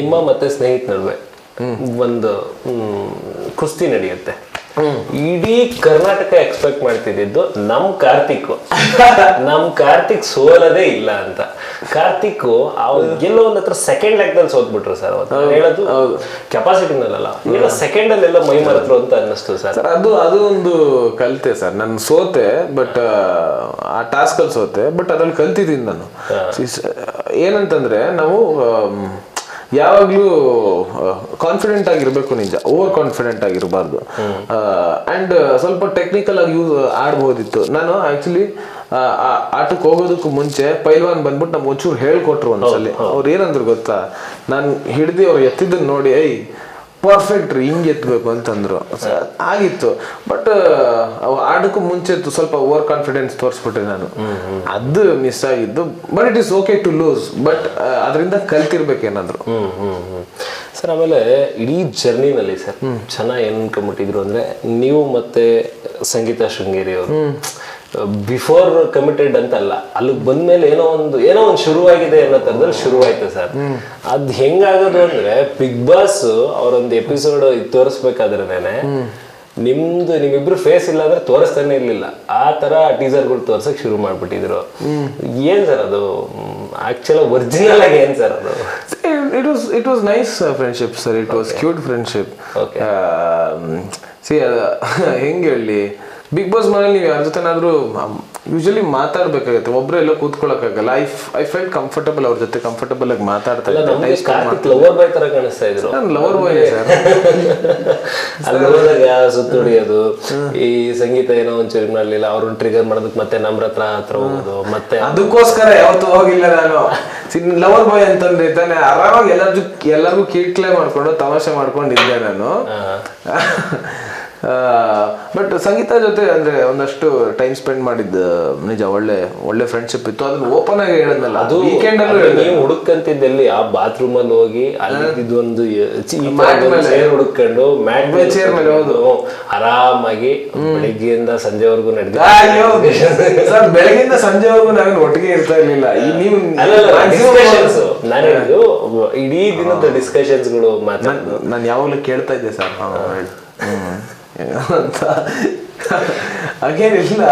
ನಿಮ್ಮ ಮತ್ತೆ ಸ್ನೇಹಿತ ನಡುವೆ ಒಂದು ಕುಸ್ತಿ ನಡೆಯುತ್ತೆ. ಇಡೀ ಕರ್ನಾಟಕ ಎಕ್ಸ್ಪೆಕ್ಟ್ ಮಾಡ್ತಿದ್ದು ನಮ್ ಕಾರ್ತಿಕ್ ನಮ್ ಕಾರ್ತಿಕ್ ಸೋಲದೇ ಇಲ್ಲ ಅಂತ. ಕಾರ್ತಿಕ್ ಎಲ್ಲೋ ಒಂದ್ ಹತ್ರ ಸೆಕೆಂಡ್ ಲೆಕ್ಕದಲ್ಲಿ ಸೋತ್ಬಿಟ್ರು ಸರ್ ಹೇಳೋದು ಕೆಪಾಸಿಟಿನಲ್ಲ ಏನೋ ಸೆಕೆಂಡ್ ಅಲ್ಲೆಲ್ಲ ಮೈ ಮರೆತ್ರು ಅಂತ ಅನ್ನಿಸ್ತು ಸರ್. ಅದು ಅದು ಒಂದು ಕಲಿತೆ ಸರ್. ನಾನು ಸೋತೆ ಬಟ್ ಆ ಟಾಸ್ಕ್ ಅಲ್ಲಿ ಸೋತೆ ಬಟ್ ಅದ್ರಲ್ಲಿ ಕಲ್ತಿದ್ದೀನಿ ನಾನು. ಏನಂತಂದ್ರೆ ನಾವು ಯಾವಾಗ್ಲೂ ಕಾನ್ಫಿಡೆಂಟ್ ಆಗಿರ್ಬೇಕು ನಿಜ. ಓವರ್ ಕಾನ್ಫಿಡೆಂಟ್ ಆಗಿರಬಾರ್ದು ಅಂಡ್ ಸ್ವಲ್ಪ ಟೆಕ್ನಿಕಲ್ ಆಗಿ ಯೂಸ್ ಆಡ್ಬೋದಿತ್ತು. ನಾನು ಆಕ್ಚುಲಿ ಆಟಕ್ಕೆ ಹೋಗೋದಕ್ಕೂ ಮುಂಚೆ ಪೈಲ್ವಾನ್ ಬಂದ್ಬಿಟ್ಟು ನಮ್ಮ ಒಂಚೂರು ಹೇಳ್ಕೊಟ್ರು ಒಂದ್ಸಲಿ. ಅವ್ರು ಏನಂದ್ರು ಗೊತ್ತಾ? ನಾನು ಹಿಡ್ದು ಅವ್ರು ಎತ್ತಿದ್ದನ್ನ ನೋಡಿ ಐ ಪರ್ಫೆಕ್ಟ್ ರೀ ಹಿಂಗೆ ಎತ್ತಬೇಕು ಅಂತಂದ್ರು. ಆಗಿತ್ತು. ಬಟ್ ಆಡಕ್ಕೂ ಮುಂಚೆ ಸ್ವಲ್ಪ ಓವರ್ ಕಾನ್ಫಿಡೆನ್ಸ್ ತೋರಿಸ್ಬಿಟ್ಟೆ ನಾನು. ಅದು ಮಿಸ್ ಆಗಿದ್ದು but it is okay to lose but ಅದರಿಂದ ಕಲ್ತಿರ್ಬೇಕೇನಾದ್ರು ಏನಾದ್ರು. ಸರ್ ಆಮೇಲೆ ಇಡೀ ಜರ್ನಿನಲ್ಲಿ ಸರ್ ಚೆನ್ನಾಗಿ ಏನ್ ಅನ್ಕೊಂಡ್ಬಿಟ್ಟಿದ್ರು ಅಂದ್ರೆ ನೀವು ಮತ್ತೆ ಸಂಗೀತ ಶೃಂಗೇರಿ ಅವರು ಬಿಫೋರ್ ಕಮಿಟೆಡ್ ಅಂತಲ್ಲ ಅಲ್ಲಿಗೆ ಬಂದ್ಮೇಲೆ ಏನೋ ಒಂದು ಏನೋ ಒಂದು ಶುರುವಾಗಿದೆ ಅನ್ನೋ ತರದಲ್ಲಿ ಶುರುವಾಯ್ತು ಸರ್. ಅದ್ ಹೆಂಗಾಗೋದು ಅಂದ್ರೆ ಬಿಗ್ ಬಾಸ್ ಅವರೊಂದು ಎಪಿಸೋಡ್ ತೋರಿಸ್ಬೇಕಾದ್ರೇನೆ ನಿಮ್ದು ನಿಮ್ಮಿಬ್ರು ಫೇಸ್ ಇಲ್ಲ ಅಂದ್ರೆ ತೋರಿಸ್ತಾನೆ ಇರ್ಲಿಲ್ಲ. ಆ ತರ ಟೀಸರ್ಗಳು ತೋರ್ಸಕ್ ಶುರು ಮಾಡ್ಬಿಟ್ಟಿದ್ರು. ಏನ್ ಸರ್ ಅದು? ಆಕ್ಚುಲ್ ಒರಿಜಿನಲ್ ಆಗಿ ಏನ್ ಸರ್ ಅದು? It was it was nice friendship sir it was cute friendship. See ಹೆಂಗೆ ಹೇಳಿ ಬಿಗ್ ಬಾಸ್ ಮನೇಲಿ ನೀವು ಯಾರ ಜೊತೆನಾದ್ರೂ ಯೂಶಲಿ ಮಾತಾಡ್ಬೇಕಾಗತ್ತೆ. ಒಬ್ರು ಎಲ್ಲ ಕೂತ್ಕೊಳ್ಳೋಕ್ಕಾಗಲ್ಲ ಐ ಐ ಫೆಲ್ಟ್ ಕಂಫರ್ಟಬಲ್ ಅವ್ರ ಜೊತೆ ಕಂಫರ್ಟಬಲ್ ಆಗಿ ಮಾತಾಡ್ತಾ ಲವರ್ ಬಾಯ್ ತರ ಕಾಣಿಸ್ತಾ ಇದ್ರು. ನಾನು ಲವರ್ ಬಾಯ್ ಸರ್. ಸುತ್ತುಡಿಯೋದು ಈ ಸಂಗೀತ ಏನೋ ಒಂಚೂರು ಮಾಡಲಿಲ್ಲ ಅವ್ರನ್ನ ಟ್ರಿಗರ್ ಮಾಡೋದಕ್ಕೆ ಮತ್ತೆ ನಮ್ರ ಹತ್ರ ಹತ್ರ ಹೋಗೋದು ಮತ್ತೆ ಅದಕ್ಕೋಸ್ಕರ ಯಾವತ್ತು ಹೋಗಿಲ್ಲ ನಾನು. ಲವರ್ ಬಾಯ್ ಅಂತಂದ್ರೆ ತಾನೆ ಆರಾಮಾಗಿ ಎಲ್ಲರಿಗೂ ಎಲ್ಲರಿಗೂ ಕಿಟ್ಲೆ ಮಾಡ್ಕೊಂಡು ತಮಾಷೆ ಮಾಡ್ಕೊಂಡಿದ್ದೆ ನಾನು. ಬಟ್ ಸಂಗೀತ ಜೊತೆ ಅಂದ್ರೆ ಒಂದಷ್ಟು ಟೈಮ್ ಸ್ಪೆಂಡ್ ಮಾಡಿದ್ದ ನಿಜ ಒಳ್ಳೆ ಒಳ್ಳೆ ಫ್ರೆಂಡ್ಶಿಪ್ ಇತ್ತು. ಅದನ್ನ ಓಪನ್ ಆಗಿ ಹೇಳಿದ್ನಲ್ಲ ಅದು ವೀಕೆಂಡ್ ಅಲ್ಲೂ ನೀವು ಹುಡುಕಂತಿದ್ದಲ್ಲಿ ಆ ಬಾತ್ರೂಮ್ ಅಲ್ಲಿ ಹೋಗಿ ಅಲ್ಲಿ ಒಂದು ಮೇಲೆ. ಚೇರ್ ಹುಡುಕೊಂಡು ಮ್ಯಾಟ್ ಚೇರ್ ಮೇಲೆ ಹೌದು. ಆರಾಮಾಗಿ ಬೆಳಿಗ್ಗೆಯಿಂದ ಸಂಜೆವರೆಗೂ ನಡೆದ ಸರ್ ಬೆಳಗಿಂದ ಸಂಜೆವರೆಗೂ ನಾನು ಒಟ್ಟಿಗೆ ಇರ್ತಾ ಇರ್ಲಿಲ್ಲ. ಈ ನೀವು ಡಿಸ್ಕಷನ್ಸ್ ಇಡೀ ದಿನದ ಡಿಸ್ಕಷನ್ಸ್ಗಳು ನಾನು ಯಾವಾಗಲೂ ಕೇಳ್ತಾ ಇದ್ದೆ ಸರ್. ಅಂತ. ಹಾಗೇನಿಲ್ಲ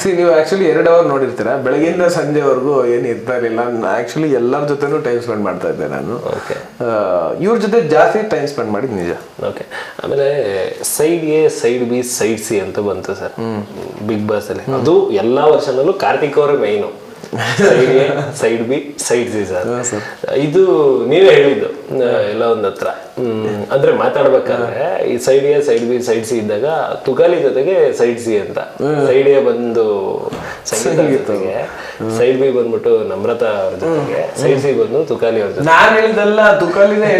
ಸಿ ನೀವು ಆ್ಯಕ್ಚುಲಿ ಎರಡು ಅವರ್ ನೋಡಿರ್ತೀರಾ? ಬೆಳಗ್ಗೆಯಿಂದ ಸಂಜೆವರೆಗೂ ಏನು ಇರ್ತಾ ಇರಲಿಲ್ಲ. ಆ್ಯಕ್ಚುಲಿ ಎಲ್ಲರ ಜೊತೆನೂ ಟೈಮ್ ಸ್ಪೆಂಡ್ ಮಾಡ್ತಾ ಇದ್ದೆ ನಾನು. ಓಕೆ ಇವ್ರ ಜೊತೆ ಜಾಸ್ತಿ ಟೈಮ್ ಸ್ಪೆಂಡ್ ಮಾಡಿದ್ದು ನಿಜ. ಓಕೆ ಆಮೇಲೆ side A side B side C ಅಂತ ಬಂತು ಸರ್. ಬಿಗ್ ಬಾಸ್ ಅಲ್ಲಿ. ಅದು ಎಲ್ಲ ವರ್ಷದಲ್ಲೂ ಕಾರ್ತಿಕ್ ಅವರೇ main side A side B side C sir. ಇದು ನೀವೇ ಹೇಳಿದ್ದು. ಎಲ್ಲ ಒಂದ್ ಹತ್ರ. ಅಂದ್ರೆ ಮಾತಾಡ್ಬೇಕಾದ್ರೆ ಈ side A side B side C ಇದ್ದಾಗ ತುಕಾಲಿ ಜೊತೆಗೆ ಸೈಡ್ ಸಿ ಅಂತ. ಸೈಡ್ ಎ ಬಂದು ಸಂಗೀತ ಜೊತೆಗೆ ಸೈಡ್ ಬಿ ಬಂದ್ಬಿಟ್ಟು ನಮ್ರತ ಅವ್ರ ಜೊತೆಗೆ ಸೈಡ್ ಸಿ ಬಂದು ತುಕಾಲಿ ಅವ್ರ ಜೊತೆ ನಾನು ಹೇಳಿದಲ್ಲ ತುಕಾಲಿನೇ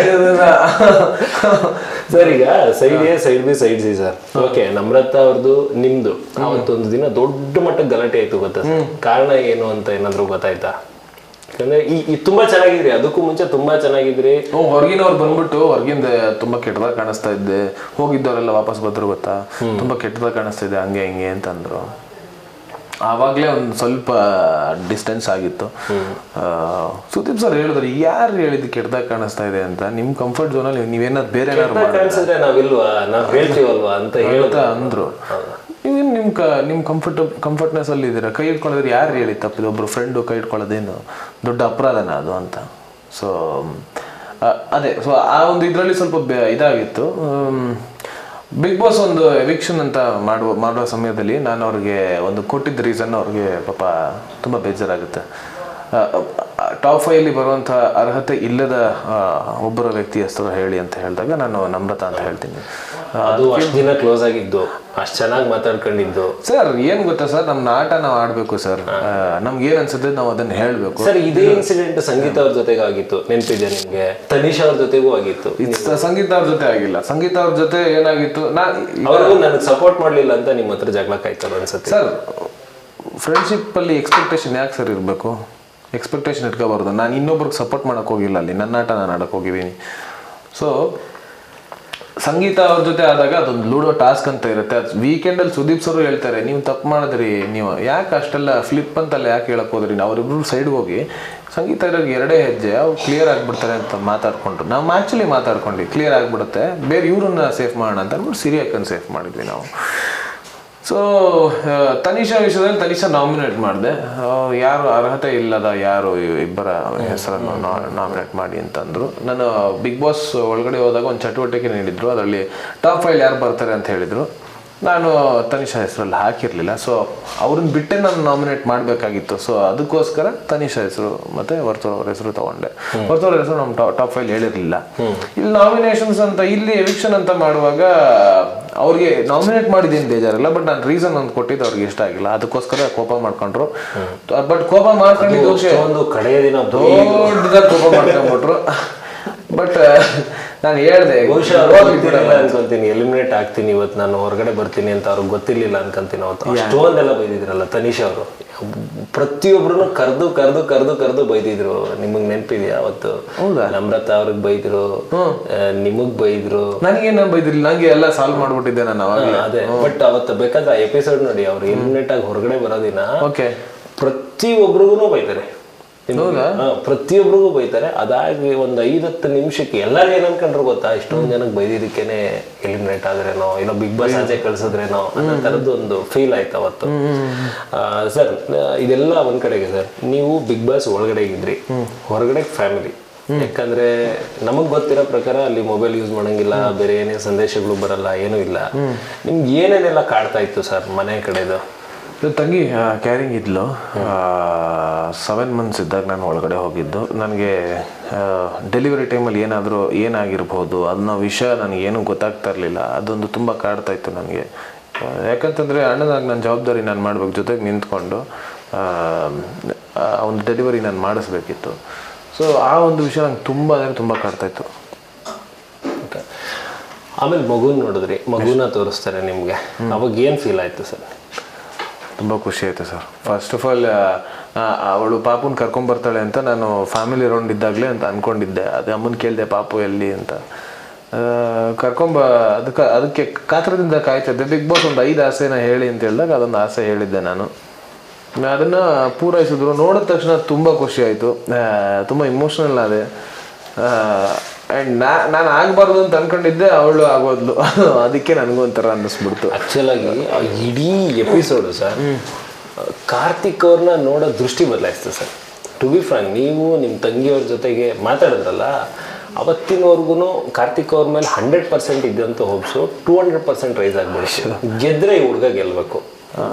ಸರ್ ಈಗ side A side B side C sir. Okay Namratha ಅವ್ರದ್ದು ನಿಮ್ದು. ಅವತ್ತೊಂದು ದಿನ ದೊಡ್ಡ ಮಟ್ಟಕ್ಕೆ ಗಲಾಟೆ ಆಯ್ತು ಗೊತ್ತಾ ಕಾರಣ ಏನು ಅಂತ ಏನಾದ್ರು ಗೊತ್ತಾಯ್ತಾ? ಯಾಕಂದ್ರೆ ಈ ಈ ತುಂಬಾ ಚೆನ್ನಾಗಿದ್ರಿ. ಅದಕ್ಕೂ ಮುಂಚೆ ತುಂಬಾ ಚೆನ್ನಾಗಿದ್ರಿ. ಹೊರಗಿನವ್ರು ಬಂದ್ಬಿಟ್ಟು ಹೊರಗಿಂದ ತುಂಬಾ ಕೆಟ್ಟದಾಗ ಕಾಣಿಸ್ತಾ ಇದ್ದೆ. ಹೋಗಿದ್ದವರೆಲ್ಲ ವಾಪಸ್ ಬಂದ್ರು ಗೊತ್ತಾ? ತುಂಬಾ ಕೆಟ್ಟದಾಗ ಕಾಣಿಸ್ತಾ ಇದೆ ಹಂಗೆ ಹಿಂಗೆ ಅಂತಂದ್ರು. ಆವಾಗಲೇ ಒಂದು ಸ್ವಲ್ಪ ಡಿಸ್ಟೆನ್ಸ್ ಆಗಿತ್ತು. ಸುದೀಪ್ ಸರ್ ಹೇಳಿದ್ರು ಯಾರು ಹೇಳಿದ್ದು ಕೆಟ್ಟದಾಗ ಕಾಣಿಸ್ತಾ ಇದೆ ಅಂತ? ನಿಮ್ ಕಂಫರ್ಟ್ ಝೋನಲ್ಲಿ ನೀವೇನಾದ್ರು ಬೇರೆ ಏನಾದ್ರು ನಾವಿಲ್ವಾ? ನಾವ್ ಹೇಳ್ತೀವಲ್ವಾ ಅಂತ ಹೇಳ್ತಾ ಅಂದ್ರು. ನೀವು ನಿಮ್ ಕ, ನಿಮ್ ಕಂಫರ್ಟ್ ಕಂಫರ್ಟ್ನೆಸ್ ಅಲ್ಲಿ ಇದ್ದೀರಾ? ಕೈ ಇಟ್ಕೊಳ್ಳೋದ್ರೆ ಯಾರು ಹೇಳಿ ತಪ್ಪಿದೆ ಒಬ್ಬರು ಫ್ರೆಂಡು ಕೈ ಇಟ್ಕೊಳ್ಳೋದೇನು ದೊಡ್ಡ ಅಪರಾಧನ ಅದು ಅಂತ. ಸೊ ಅದೇ ಸೊ ಆ ಒಂದು ಇದರಲ್ಲಿ ಸ್ವಲ್ಪ ಇದಾಗಿತ್ತು. ಬಿಗ್ ಬಾಸ್ ಒಂದು ಎವಿಕ್ಷನ್ ಅಂತ ಮಾಡುವ ಮಾಡುವ ಸಮಯದಲ್ಲಿ ನಾನು ಅವ್ರಿಗೆ ಒಂದು ಕೊಟ್ಟಿದ್ದ ರೀಸನ್ ಅವ್ರಿಗೆ ಪಾಪ ತುಂಬ ಬೇಜಾರಾಗುತ್ತೆ. ಟಾಪ್ ಫೈವಲ್ಲಿ ಬರುವಂಥ ಅರ್ಹತೆ ಇಲ್ಲದ ಒಬ್ಬರ ವ್ಯಕ್ತಿ ಹೆಸರು ಹೇಳಿ ಅಂತ ಹೇಳಿದಾಗ ನಾನು ನಮ್ರತಾ ಅಂತ ಹೇಳ್ತೀನಿ. ಅದು ಅಷ್ಟು ದಿನ ಕ್ಲೋಸ್ ಆಗಿದ್ದು ಅಷ್ಟು ಚೆನ್ನಾಗಿ ಮಾತಾಡ್ಕೊಂಡಿದ್ದು. ಸರ್ ಏನ್ ಗೊತ್ತಾ ಸರ್ ನಮ್ಮ ನಾಟ ನಾವು ಆಡ್ಬೇಕು ಸರ್ ನಮ್ಗೆ ಏನ್ ಅನ್ಸುತ್ತೆ ನಾವು ಅದನ್ನ ಹೇಳ್ಬೇಕು. ಸರ್ ಇದೇ ಇನ್ಸಿಡೆಂಟ್ ಸಂಗೀತ ಅವ್ರ ಜೊತೆಗೆ ಆಗಿತ್ತು ನೆನಪಿದೆ ನಿಮ್ಗೆ? ತನಿಷ್ ಅವ್ರ ಜೊತೆಗೂ ಆಗಿತ್ತು. ಸಂಗೀತ ಅವ್ರ ಜೊತೆ ಆಗಿಲ್ಲ. ಸಂಗೀತ ಅವ್ರ ಜೊತೆ ಏನಾಗಿತ್ತು? ನಾನು ಅವರು ನನಗೆ ಸಪೋರ್ಟ್ ಮಾಡ್ಲಿಲ್ಲ ಅಂತ ನಿಮ್ಮ ಹತ್ರ ಜಗಳ ಕಾಯ್ತಾರೆ ಅನ್ಸುತ್ತೆ. ಸರ್ ಫ್ರೆಂಡ್ಶಿಪ್ ಅಲ್ಲಿ ಎಕ್ಸ್ಪೆಕ್ಟೇಷನ್ ಯಾಕೆ ಸರ್ ಇರಬೇಕು? ಎಕ್ಸ್ಪೆಕ್ಟೇಷನ್ ಇಟ್ಕೋಬಾರ್ದು. ನಾನು ಇನ್ನೊಬ್ರಿಗೆ ಸಪೋರ್ಟ್ ಮಾಡೋಕೆ ಹೋಗಿಲ್ಲ ಅಲ್ಲಿ. ನನ್ನ ಆಟ ನಾನು ಆಡೋಕ್ಕೋಗಿದ್ದೀನಿ ಸೊ ಸಂಗೀತ ಅವ್ರ ಜೊತೆ ಆದಾಗ ಅದೊಂದು ಲೂಡೋ ಟಾಸ್ಕ್ ಅಂತ ಇರುತ್ತೆ. ಅದು ವೀಕೆಂಡಲ್ಲಿ ಸುದೀಪ್ ಸರ್ ಹೇಳ್ತಾರೆ, ನೀವು ತಪ್ಪು ಮಾಡಿದ್ರಿ, ನೀವು ಯಾಕೆ ಅಷ್ಟೆಲ್ಲ ಫ್ಲಿಪ್ ಅಂತಲ್ಲ ಯಾಕೆ ಹೇಳಕ್ ಹೋದ್ರಿ? ಅವರಿಬ್ರು ಸೈಡ್ ಹೋಗಿ, ಸಂಗೀತ ಇರೋ ಎರಡೇ ಹೆಜ್ಜೆ, ಅವ್ರು ಕ್ಲಿಯರ್ ಆಗಿಬಿಡ್ತಾರೆ ಅಂತ ಮಾತಾಡ್ಕೊಂಡ್ರು. ನಾವು ಆ್ಯಕ್ಚುಲಿ ಮಾತಾಡ್ಕೊಂಡ್ವಿ ಕ್ಲಿಯರ್ ಆಗಿಬಿಡುತ್ತೆ. ಬೇರೆ ಇವ್ರನ್ನ ಸೇಫ್ ಮಾಡೋಣ ಅಂತ ಅಂದ್ಬಿಟ್ಟು ಸಿರಿಯಕ್ಕನ್ನು ಸೇಫ್ ಮಾಡಿದ್ವಿ ನಾವು. ಸೊ ತನಿಷಾ ವಿಷಯದಲ್ಲಿ ತನಿಷಾ ನಾಮಿನೇಟ್ ಮಾಡಿದೆ. ಯಾರು ಅರ್ಹತೆ ಇಲ್ಲದ ಯಾರು ಇಬ್ಬರ ಹೆಸರನ್ನು ನಾಮಿನೇಟ್ ಮಾಡಿ ಅಂತಂದರು. ನಾನು ಬಿಗ್ ಬಾಸ್ ಒಳಗಡೆ ಹೋದಾಗ ಒಂದು ಚಟುವಟಿಕೆ ನೀಡಿದ್ರು. ಅದರಲ್ಲಿ ಟಾಪ್ ಫೈಲ್ ಯಾರು ಬರ್ತಾರೆ ಅಂತ ಹೇಳಿದ್ರು. ನಾನು ತನಿಷಾ ಹೆಸರಲ್ಲಿ ಹಾಕಿರಲಿಲ್ಲ. ಸೊ ಅವ್ರನ್ನ ಬಿಟ್ಟೆ ನಾನು ನಾಮಿನೇಟ್ ಮಾಡಬೇಕಾಗಿತ್ತು. ಸೊ ಅದಕ್ಕೋಸ್ಕರ ತನಿಷಾ ಹೆಸರು ಮತ್ತೆ ವರ್ತೋರ್ ಅವ್ರ ಹೆಸರು ತಗೊಂಡೆ. ವರ್ತೋರ್ ಹೆಸರು ನಮ್ಮ ಟಾಪ್ ಫೈಲ್ ಹೇಳಿರಲಿಲ್ಲ. ಇಲ್ಲಿ ನಾಮಿನೇಷನ್ಸ್ ಅಂತ ಇಲ್ಲಿ ಎವಿಕ್ಷನ್ ಅಂತ ಮಾಡುವಾಗ ಅವ್ರಿಗೆ ನಾಮಿನೇಟ್ ಮಾಡಿದ್ದೇನು ಬೇಜಾರಿಲ್ಲ. ಬಟ್ ನಾನು ರೀಸನ್ ಒಂದು ಕೊಟ್ಟಿದ್ದು ಅವ್ರಿಗೆ ಇಷ್ಟ ಆಗಿಲ್ಲ. ಅದಕ್ಕೋಸ್ಕರ ಕೋಪ ಮಾಡ್ಕೊಂಡ್ರು. ಬಟ್ ಕೋಪ ಮಾಡ್ಕೊಂಡಿದ್ದು ಒಂದು ಕಡೆಯ ದಿನ ದೊಡ್ಡದಾಗಿ ಕೋಪ ಮಾಡ್ಕೊಂಡ್ಬಿಟ್ರು. ಬಟ್ ನಾನು ಹೇಳ್ದೆ ಬಹುಶಃ ಅನ್ಕೊಂತೀನಿ ಎಲಿಮಿನೇಟ್ ಆಗ್ತೀನಿ ಇವತ್ತು ನಾನು ಹೊರಗಡೆ ಬರ್ತೀನಿ ಅಂತ ಅವ್ರಿಗೆ ಗೊತ್ತಿರ್ಲಿಲ್ಲ ಅನ್ಕೊಂತೀನಿ ಅವತ್ತು. ಅಷ್ಟೊಂದೆಲ್ಲ ಬೈದಿದ್ರಲ್ಲ ತನಿಷ್ ಅವರು. ಪ್ರತಿಯೊಬ್ರು ಕರೆದು ಕರೆದು ಕರೆದು ಕರೆದು ಬೈದಿದ್ರು. ನಿಮಗ್ ನೆನಪಿದೆಯಾ ಅವತ್ತು? ನಮ್ರತ ಅವ್ರಿಗೆ ಬೈದ್ರು. ನಿಮಗೆ ಬೈದ್ರು. ನನಗೇನು ಬೈದಿಲ್ಲ ನಂಗೆ ಎಲ್ಲ ಸಾಲ್ವ್ ಮಾಡ್ಬಿಟ್ಟಿದ್ದೆ ನಾನು ಅವಾಗ ಅದೇ. ಬಟ್ ಅವತ್ತು ಬೇಕಾದ್ರೆ ಎಪಿಸೋಡ್ ನೋಡಿ ಅವ್ರು ಎಲಿಮಿನೇಟ್ ಆಗಿ ಹೊರಗಡೆ ಬರೋದಿನ ಓಕೆ ಪ್ರತಿಯೊಬ್ರಿಗೂ ಬೈತಾರೆ. ಹಾ, ಪ್ರತಿಯೊಬ್ರಿಗೂ ಬೈತಾರೆ. ಅದಾಗಿ ಒಂದ್ ಐದತ್ತು ನಿಮಿಷಕ್ಕೆ ಎಲ್ಲರೂ ಏನ್ ಅನ್ಕೊಂಡ್ರು ಗೊತ್ತಾ? ಇಷ್ಟೊಂದ್ ಜನಕ್ಕೆ ಬೈದಿದ್ದಕ್ಕೇನೆ ಎಲಿಮಿನೇಟ್ ಆದ್ರೇನೋ ಏನೋ ಬಿಗ್ ಬಾಸ್ ಆಚೆ ಕಳ್ಸಿದ್ರೇನೋ ಅನ್ನೋ ತರದ್ದು ಒಂದು ಫೀಲ್ ಆಯ್ತು ಅವತ್ತು. ಸರ್ ಇದೆಲ್ಲ ಒಂದ್ ಕಡೆಗೆ ಸರ್ ನೀವು ಬಿಗ್ ಬಾಸ್ ಒಳಗಡೆ ಇದ್ರಿ ಹೊರಗಡೆ ಫ್ಯಾಮಿಲಿ ಯಾಕಂದ್ರೆ ನಮಗ್ ಗೊತ್ತಿರೋ ಪ್ರಕಾರ ಅಲ್ಲಿ ಮೊಬೈಲ್ ಯೂಸ್ ಮಾಡಂಗಿಲ್ಲ ಬೇರೆ ಏನೇ ಸಂದೇಶಗಳು ಬರಲ್ಲ ಏನೂ ಇಲ್ಲ. ನಿಮ್ಗೆ ಏನೇನೆಲ್ಲ ಕಾಡ್ತಾ ಇತ್ತು ಸರ್ ಮನೆ ಕಡೆದು? ತಂಗಿ ಕ್ಯಾರಿಂಗ್ ಇದ್ಲು. ಸೆವೆನ್ ಮಂತ್ಸ್ ಇದ್ದಾಗ ನಾನು ಒಳಗಡೆ ಹೋಗಿದ್ದು. ನನಗೆ ಡೆಲಿವರಿ ಟೈಮಲ್ಲಿ ಏನಾದರೂ ಏನಾಗಿರ್ಬೋದು ಅದನ್ನ ವಿಷಯ ನನಗೇನು ಗೊತ್ತಾಗ್ತಾ ಇರಲಿಲ್ಲ. ಅದೊಂದು ತುಂಬ ಕಾಡ್ತಾ ಇತ್ತು ನನಗೆ. ಯಾಕಂತಂದರೆ ಅಣ್ಣನಾಗಿ ನನ್ನ ಜವಾಬ್ದಾರಿ ನಾನು ಮಾಡ್ಬೇಕು ಜೊತೆಗೆ ನಿಂತ್ಕೊಂಡು ಒಂದು ಡೆಲಿವರಿ ನಾನು ಮಾಡಿಸ್ಬೇಕಿತ್ತು. ಸೊ ಆ ಒಂದು ವಿಷಯ ನಂಗೆ ತುಂಬ ಅಂದರೆ ತುಂಬ ಕಾಡ್ತಾ ಇತ್ತು. ಆಮೇಲೆ ಮಗುನ ನೋಡಿದ್ರಿ. ಮಗುನ ತೋರಿಸ್ತಾರೆ ನಿಮಗೆ. ಅವಾಗ ಏನು ಫೀಲ್ ಆಯಿತು ಸರ್? ತುಂಬ ಖುಷಿ ಆಯಿತು ಸರ್. ಫಸ್ಟ್ ಆಫ್ ಆಲ್ ಅವಳು ಪಾಪುನ ಕರ್ಕೊಂಬರ್ತಾಳೆ ಅಂತ ನಾನು ಫ್ಯಾಮಿಲಿ ರೌಂಡ್ ಇದ್ದಾಗಲೇ ಅಂತ ಅಂದ್ಕೊಂಡಿದ್ದೆ ಅದು ಅಮ್ಮನ ಕೇಳಿದೆ, ಪಾಪು, ಎಲ್ಲಿ? ಅಂತ. ಕರ್ಕೊಂಬ ಅದಕ್ಕೆ ಅದಕ್ಕೆ ಕಾತ್ರದಿಂದ ಕಾಯ್ತಿದ್ದೆ. ಬಿಗ್ ಬಾಸ್ ಒಂದು ಐದು ಆಸೆನ ಹೇಳಿ ಅಂತ ಹೇಳಿದಾಗ ಅದೊಂದು ಆಸೆ ಹೇಳಿದ್ದೆ ನಾನು. ಅದನ್ನು ಪೂರೈಸಿದ್ರು. ನೋಡಿದ ತಕ್ಷಣ ತುಂಬ ಖುಷಿ ಆಯಿತು. ತುಂಬ ಇಮೋಷ್ನಲ್ ಆದೆ. ಆ್ಯಂಡ್ ನಾ ನಾನು ಆಗಬಾರ್ದು ಅಂತ ಅನ್ಕೊಂಡಿದ್ದೆ ಅವಳು ಆಗೋದ್ಲು. ಅದಕ್ಕೆ ನನಗೂ ಒಂಥರ ಅನ್ನಿಸ್ಬಿಡ್ತು. ಆ್ಯಕ್ಚುಲಾಗಿ ಇಡೀ ಎಪಿಸೋಡು ಸರ್ ಕಾರ್ತಿಕ್ ಅವ್ರನ್ನ ನೋಡೋ ದೃಷ್ಟಿ ಬದಲಾಯಿಸ್ತು ಸರ್ ಟು ಬಿ ಫ್ರಾಂಕ್ ನೀವು ನಿಮ್ಮ ತಂಗಿಯವ್ರ ಜೊತೆಗೆ ಮಾತಾಡಿದ್ರಲ್ಲ ಅವತ್ತಿನವರೆಗೂ ಕಾರ್ತಿಕ್ ಅವ್ರ ಮೇಲೆ ಹಂಡ್ರೆಡ್ ಪರ್ಸೆಂಟ್ ಇದ್ದಂತ hopes two hundred percent rise ಆಗ್ಬಿಡ್ತು ಗೆದ್ರೆ ಈ ಹುಡುಗ ಗೆಲ್ಬೇಕು.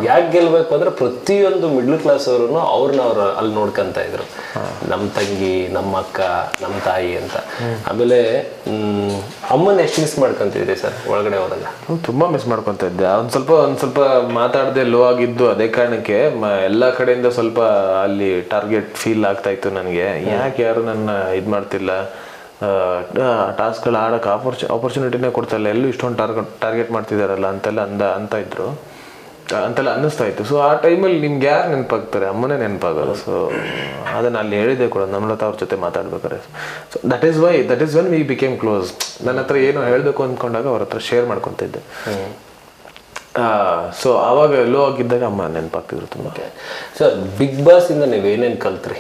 ಯಾಕೆ ಗೆಲ್ಬೇಕು ಅಂದ್ರೆ ಪ್ರತಿಯೊಂದು ಮಿಡ್ಲ್ ಕ್ಲಾಸ್ ಅವರು ಅವ್ರನ್ನ ಅವ್ರು ಅಲ್ಲಿ ನೋಡ್ಕೊಂತ ಇದ್ರು. ನಮ್ಮ ತಂಗಿ ನಮ್ಮ ಅಕ್ಕ ನಮ್ಮ ತಾಯಿ ಅಂತ. ಆಮೇಲೆ ಅಮ್ಮನ ಎಷ್ಟು ಮಿಸ್ ಮಾಡ್ಕೊಂತಿದ್ರಿ ಸರ್ ಒಳಗಡೆ ಹೋದಾಗ? ತುಂಬಾ ಮಿಸ್ ಮಾಡ್ಕೊಂತ ಇದ್ದೆ. ಒಂದ್ ಸ್ವಲ್ಪ ಒಂದ್ ಸ್ವಲ್ಪ ಮಾತಾಡದೆ ಲೋ ಆಗಿದ್ದು ಅದೇ ಕಾರಣಕ್ಕೆ ಎಲ್ಲಾ ಕಡೆಯಿಂದ ಸ್ವಲ್ಪ ಅಲ್ಲಿ ಟಾರ್ಗೆಟ್ ಫೀಲ್ ಆಗ್ತಾ ಇತ್ತು ನನಗೆ. ಯಾಕೆ ಯಾರು ನನ್ನ ಇದ್ ಮಾಡ್ತಿಲ್ಲ? ಟಾಸ್ಕ್ಗಳು ಆಡಕ್ಕೆ ಆಪರ್ಚು ಆಪರ್ಚುನಿಟಿನೇ ಕೊಡ್ತಾ ಇಲ್ಲ. ಎಲ್ಲೂ ಇಷ್ಟೊಂದು ಟಾರ್ಗೆಟ್ ಟಾರ್ಗೆಟ್ ಮಾಡ್ತಿದಾರಲ್ಲ ಅಂತೆಲ್ಲ ಅಂದ, ಅಂತ ಇದ್ರು. ಅಂತೆಲ್ಲ ಅನ್ನಿಸ್ತಾ ಇತ್ತು. ಸೊ ಆ ಟೈಮಲ್ಲಿ ನಿಮ್ಗೆ ಯಾರು ನೆನಪಾಗ್ತಾರೆ? ಅಮ್ಮನೇ ನೆನಪಾಗಲ್ಲ ಸೊ ಅದನ್ನ ಅಲ್ಲಿ ಹೇಳಿದೆ ಕೂಡ ನಮ್ರತ ಅವ್ರ ಜೊತೆ ಮಾತಾಡ್ಬೇಕಾರೆ so that is why that is when we became close ನನ್ನ ಹತ್ರ ಏನೋ ಹೇಳಬೇಕು ಅಂದ್ಕೊಂಡಾಗ ಅವ್ರ ಹತ್ರ ಶೇರ್ ಮಾಡ್ಕೊತಿದ್ದೆ ಸೊ ಆವಾಗ ಲೋ ಆಗಿದ್ದಾಗ ಅಮ್ಮ ನೆನಪಾಗ್ತಿದ್ರು ತುಂಬ. ಸರ್ ಬಿಗ್ ಬಾಸ್ ಇಂದ ನೀವು ಏನೇನು ಕಲ್ತ್ರಿ?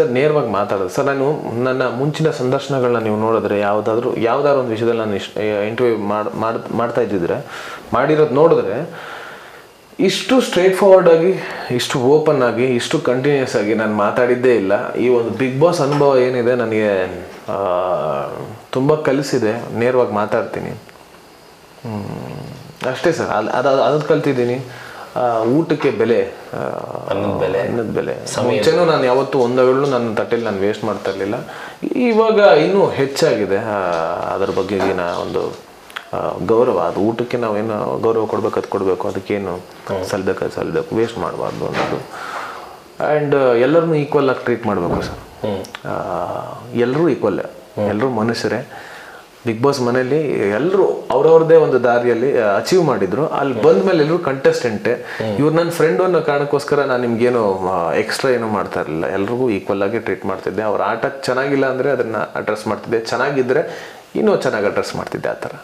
ಸರ್, ನೇರವಾಗಿ ಮಾತಾಡೋದು. ಸರ್, ನಾನು ನನ್ನ ಮುಂಚಿನ ಸಂದರ್ಶನಗಳನ್ನ ನೀವು ನೋಡಿದ್ರೆ ಯಾವುದಾದ್ರೂ ಯಾವ್ದಾದ್ರು ಒಂದು ವಿಷಯದಲ್ಲಿ ನಾನು ಇಂಟರ್ವ್ಯೂ ಮಾಡಿ ಮಾಡ್ತಾ ಇದ್ದಿದ್ರೆ, ಮಾಡಿರೋದು ನೋಡಿದ್ರೆ, ಇಷ್ಟು ಸ್ಟ್ರೇಟ್ ಫಾರ್ವರ್ಡ್ ಆಗಿ, ಇಷ್ಟು ಓಪನ್ ಆಗಿ, ಇಷ್ಟು ಕಂಟಿನ್ಯೂಸ್ ಆಗಿ ನಾನು ಮಾತಾಡಿದ್ದೇ ಇಲ್ಲ. ಈ ಒಂದು ಬಿಗ್ ಬಾಸ್ ಅನುಭವ ಏನಿದೆ ನನಗೆ ತುಂಬ ಕಲಿಸಿದೆ. ನೇರವಾಗಿ ಮಾತಾಡ್ತೀನಿ. ಅಷ್ಟೇ ಸರ್. ಅದು ಅದು ಅದನ್ನು ಕಲ್ತಿದ್ದೀನಿ. ಊಟಕ್ಕೆ ಬೆಲೆ ಬೆಲೆ. ಅನ್ನದ ಬೆಲೆ. ಮುಂಚೆನೂ ನಾನು ಯಾವತ್ತೂ ಒಂದಗಳು ನನ್ನ ತಟ್ಟೆಲಿ ನಾನು ವೇಸ್ಟ್ ಮಾಡ್ತಾ ಇರಲಿಲ್ಲ. ಇವಾಗ ಇನ್ನೂ ಹೆಚ್ಚಾಗಿದೆ. ಅದರ ಬಗೆಗಿನ ಒಂದು ಗೌರವ. ಅದು ಊಟಕ್ಕೆ ನಾವೇನು ಗೌರವ ಕೊಡ್ಬೇಕು ಅದು ಕೊಡಬೇಕು. ಅದಕ್ಕೇನು ಸಲ್ಬೇಕು ಅದು ಸಲ್ಬೇಕು. ವೇಸ್ಟ್ ಮಾಡಬಾರ್ದು ಅನ್ನೋದು. ಆ್ಯಂಡ್ ಎಲ್ಲರನ್ನೂ ಈಕ್ವಲ್ ಆಗಿ ಟ್ರೀಟ್ ಮಾಡಬೇಕು ಸರ್. ಎಲ್ಲರೂ ಈಕ್ವಲ್ ಎಲ್ಲರೂ ಮನುಷ್ಯರೇ. ಬಿಗ್ ಬಾಸ್ ಮನೆಯಲ್ಲಿ ಎಲ್ಲರೂ ಅವ್ರವ್ರದೇ ಒಂದು ದಾರಿಯಲ್ಲಿ ಅಚೀವ್ ಮಾಡಿದ್ರು. ಅಲ್ಲಿ ಬಂದ ಮೇಲೆ ಎಲ್ಲರೂ ಕಂಟೆಸ್ಟೆಂಟೆ ಇವ್ರು ನನ್ನ ಫ್ರೆಂಡ್ ಅನ್ನೋ ಕಾರಣಕ್ಕೋಸ್ಕರ ನಾನು ನಿಮ್ಗೇನು ಎಕ್ಸ್ಟ್ರಾ ಏನು ಮಾಡ್ತಾ ಇರಲಿಲ್ಲ. ಎಲ್ರಿಗೂ ಈಕ್ವಲ್ ಆಗಿ ಟ್ರೀಟ್ ಮಾಡ್ತಿದ್ದೆ. ಅವ್ರ ಆಟ ಚೆನ್ನಾಗಿಲ್ಲ ಅಂದರೆ ಅದನ್ನು ಅಡ್ರೆಸ್ ಮಾಡ್ತಿದ್ದೆ. ಚೆನ್ನಾಗಿದ್ದರೆ ಇನ್ನೂ ಚೆನ್ನಾಗಿ ಅಡ್ರೆಸ್ ಮಾಡ್ತಿದ್ದೆ ಆ ಥರ.